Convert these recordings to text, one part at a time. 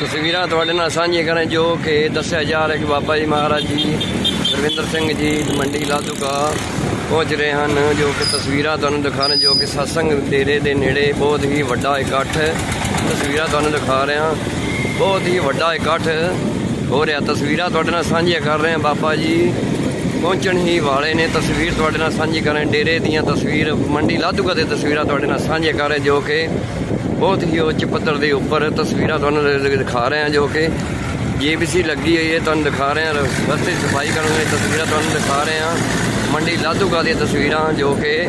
ਤਸਵੀਰਾਂ ਤੁਹਾਡੇ ਨਾਲ ਸਾਂਝੀਆਂ ਕਰਾਂ ਜੋ ਕਿ ਦੱਸਿਆ ਜਾ ਰਿਹਾ ਕਿ ਬਾਬਾ ਜੀ ਮਹਾਰਾਜ ਜੀ ਰਵਿੰਦਰ ਸਿੰਘ ਜੀ, ਮੰਡੀ ਲਾਧੂਕਾ ਪਹੁੰਚ ਰਹੇ ਹਨ, ਜੋ ਕਿ ਤਸਵੀਰਾਂ ਤੁਹਾਨੂੰ ਦਿਖਾ ਰਹੇ ਜੋ ਕਿ ਸਤਸੰਗ ਡੇਰੇ ਦੇ ਨੇੜੇ ਬਹੁਤ ਹੀ ਵੱਡਾ ਇਕੱਠ ਤਸਵੀਰਾਂ ਤੁਹਾਨੂੰ ਦਿਖਾ ਰਹੇ। ਹਾਂ ਬਹੁਤ ਹੀ ਵੱਡਾ ਇਕੱਠ ਹੋ ਰਿਹਾ। ਤਸਵੀਰਾਂ ਤੁਹਾਡੇ ਨਾਲ ਸਾਂਝੀਆਂ ਕਰ ਰਹੇ ਹਾਂ ਬਾਬਾ ਜੀ। ਪਹੁੰਚਣ ਹੀ ਵਾਲੇ ਨੇ। ਤਸਵੀਰ ਤੁਹਾਡੇ ਨਾਲ ਸਾਂਝੀ ਕਰ ਰਹੇ ਡੇਰੇ ਦੀਆਂ ਤਸਵੀਰ, ਮੰਡੀ ਲਾਧੂਕਾ ਦੇ ਤਸਵੀਰਾਂ ਤੁਹਾਡੇ ਨਾਲ ਸਾਂਝੀਆਂ ਕਰ ਰਹੇ ਜੋ ਕਿ ਬਹੁਤ ਹੀ ਉੱਚ ਪੱਧਰ ਦੇ ਉੱਪਰ ਤਸਵੀਰਾਂ ਤੁਹਾਨੂੰ ਦਿਖਾ ਰਹੇ ਹਾਂ ਜੋ ਕਿ ਜੀਬੀਸੀ ਲੱਗੀ ਹੋਈ ਹੈ, ਤੁਹਾਨੂੰ ਦਿਖਾ ਰਹੇ ਹਾਂ। ਰਸਤੇ ਸਫ਼ਾਈ ਕਰਨ ਦੀਆਂ ਤਸਵੀਰਾਂ ਤੁਹਾਨੂੰ ਦਿਖਾ ਰਹੇ ਹਾਂ। ਮੰਡੀ ਲਾਧੂਗਾ ਦੀਆਂ ਤਸਵੀਰਾਂ ਜੋ ਕਿ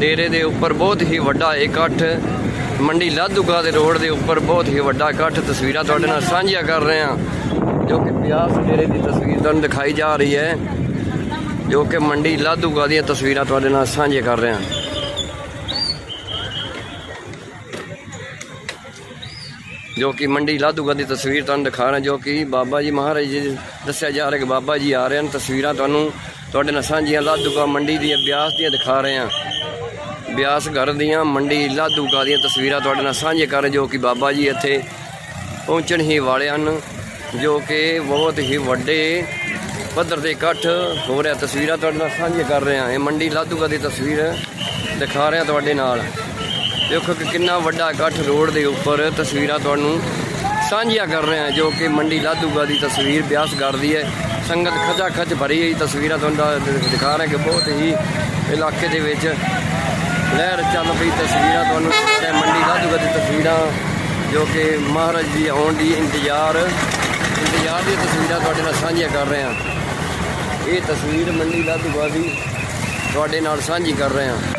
ਡੇਰੇ ਦੇ ਉੱਪਰ ਬਹੁਤ ਹੀ ਵੱਡਾ ਇਕੱਠ ਮੰਡੀ ਲਾਧੂਕਾ ਦੇ ਰੋਡ ਦੇ ਉੱਪਰ ਬਹੁਤ ਹੀ ਵੱਡਾ ਇਕੱਠ ਤਸਵੀਰਾਂ ਤੁਹਾਡੇ ਨਾਲ ਸਾਂਝੀਆਂ ਕਰ ਰਹੇ ਹਾਂ। ਜੋ ਕਿ ਪਿਆਸ ਡੇਰੇ ਦੀ ਤਸਵੀਰ ਤੁਹਾਨੂੰ ਦਿਖਾਈ ਜਾ ਰਹੀ ਹੈ। ਜੋ ਕਿ ਮੰਡੀ ਲਾਧੂਗਾ ਦੀਆਂ ਤਸਵੀਰਾਂ ਤੁਹਾਡੇ ਨਾਲ ਸਾਂਝੇ ਕਰ ਰਹੇ। ਹਾਂ ਜੋ ਕਿ ਮੰਡੀ ਲਾਧੂਗਾ ਦੀ ਤਸਵੀਰ ਤੁਹਾਨੂੰ ਦਿਖਾ ਰਹੇ, ਜੋ ਕਿ ਬਾਬਾ ਜੀ ਮਹਾਰਾਜ ਜੀ ਦੱਸਿਆ ਜਾ ਰਿਹਾ ਕਿ ਬਾਬਾ ਜੀ ਆ ਰਹੇ ਹਨ। ਤਸਵੀਰਾਂ ਤੁਹਾਨੂੰ ਤੁਹਾਡੇ ਨਾਲ ਸਾਂਝੀਆਂ ਲਾਧੂਗਾ ਮੰਡੀ ਦੀਆਂ, ਬਿਆਸ ਦੀਆਂ ਦਿਖਾ ਰਹੇ ਹਾਂ। ਬਿਆਸ ਘਰ ਦੀਆਂ, ਮੰਡੀ ਲਾਧੂਗਾ ਦੀਆਂ ਤਸਵੀਰਾਂ ਤੁਹਾਡੇ ਨਾਲ ਸਾਂਝੇ ਕਰ ਰਹੇ, ਜੋ ਕਿ ਬਾਬਾ ਜੀ ਇੱਥੇ ਪਹੁੰਚਣ ਹੀ ਵਾਲੇ ਹਨ, ਜੋ ਕਿ ਬਹੁਤ ਹੀ ਵੱਡੇ ਪੱਧਰ ਤੇ ਇਕੱਠ ਹੋ ਰਿਹਾ ਤਸਵੀਰਾਂ ਤੁਹਾਡੇ ਨਾਲ ਸਾਂਝੀਆਂ ਕਰ ਰਹੇ ਹਾਂ। ਇਹ ਮੰਡੀ ਲਾਧੂਗਾ ਦੀ ਤਸਵੀਰ ਦਿਖਾ ਰਿਹਾ ਤੁਹਾਡੇ ਨਾਲ। ਦੇਖੋ ਕਿ ਕਿੰਨਾ ਵੱਡਾ ਇਕੱਠ ਰੋਡ ਦੇ ਉੱਪਰ ਤਸਵੀਰਾਂ ਤੁਹਾਨੂੰ ਸਾਂਝੀਆਂ ਕਰ ਰਹੇ ਹਾਂ, ਜੋ ਕਿ ਮੰਡੀ ਲਾਧੂਗਾ ਦੀ ਤਸਵੀਰ ਬਿਆਸ ਕਰਦੀ ਹੈ। ਸੰਗਤ ਖਚਾ ਖਚ ਭਰੀ ਹੋਈ ਤਸਵੀਰਾਂ ਤੁਹਾਨੂੰ ਦਾ- ਦਿਖਾ ਰਹੇ ਕਿ ਬਹੁਤ ਹੀ ਇਲਾਕੇ ਦੇ ਵਿੱਚ ਲਹਿਰ ਚੱਲ ਪਈ ਤਸਵੀਰਾਂ ਤੁਹਾਨੂੰ ਤੇ ਮੰਡੀ ਲਾਧੂਗਾ ਦੀ ਤਸਵੀਰਾਂ, ਜੋ ਕਿ ਮਹਾਰਾਜ ਜੀ ਆਉਣ ਦੀ ਇੰਤਜ਼ਾਰ ਇੰਤਜ਼ਾਰ ਦੀਆਂ ਤਸਵੀਰਾਂ ਤੁਹਾਡੇ ਨਾਲ ਸਾਂਝੀਆਂ ਕਰ ਰਹੇ ਹਾਂ। ਇਹ ਤਸਵੀਰ ਮੰਡੀ ਲਾਧੂਗਾ ਦੀ ਤੁਹਾਡੇ ਨਾਲ ਸਾਂਝੀ ਕਰ ਰਹੇ ਹਾਂ।